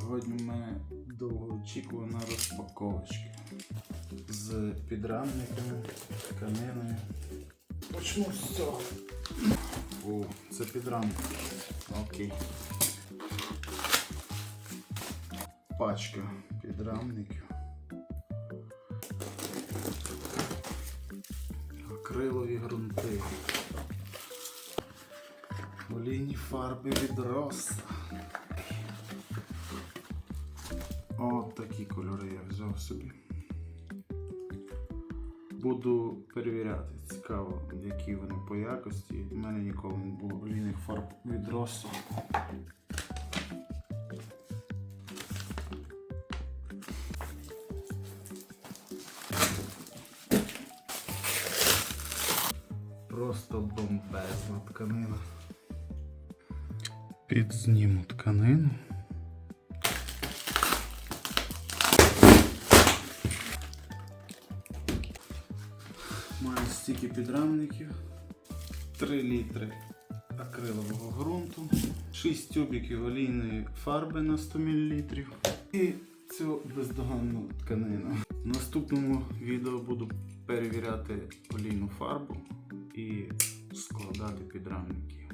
Сьогодні ми довгоочікувана розпаковочка з підрамниками, тканиною. Почну з цього. О, це підрамник. Окей. Пачка підрамників. Акрилові ґрунти. Олійні фарби від Роса. Такі кольори я взяв собі. Буду перевіряти. Цікаво, які вони по якості. У мене ніколи не було олійних фарб від Росу. Просто бомбезна тканина. Підзніму тканину. Маю стільки підрамників, 3 літри акрилового ґрунту, 6 тюбіків олійної фарби на 100 мл і цю бездоганну тканину. В наступному відео буду перевіряти олійну фарбу і складати підрамники.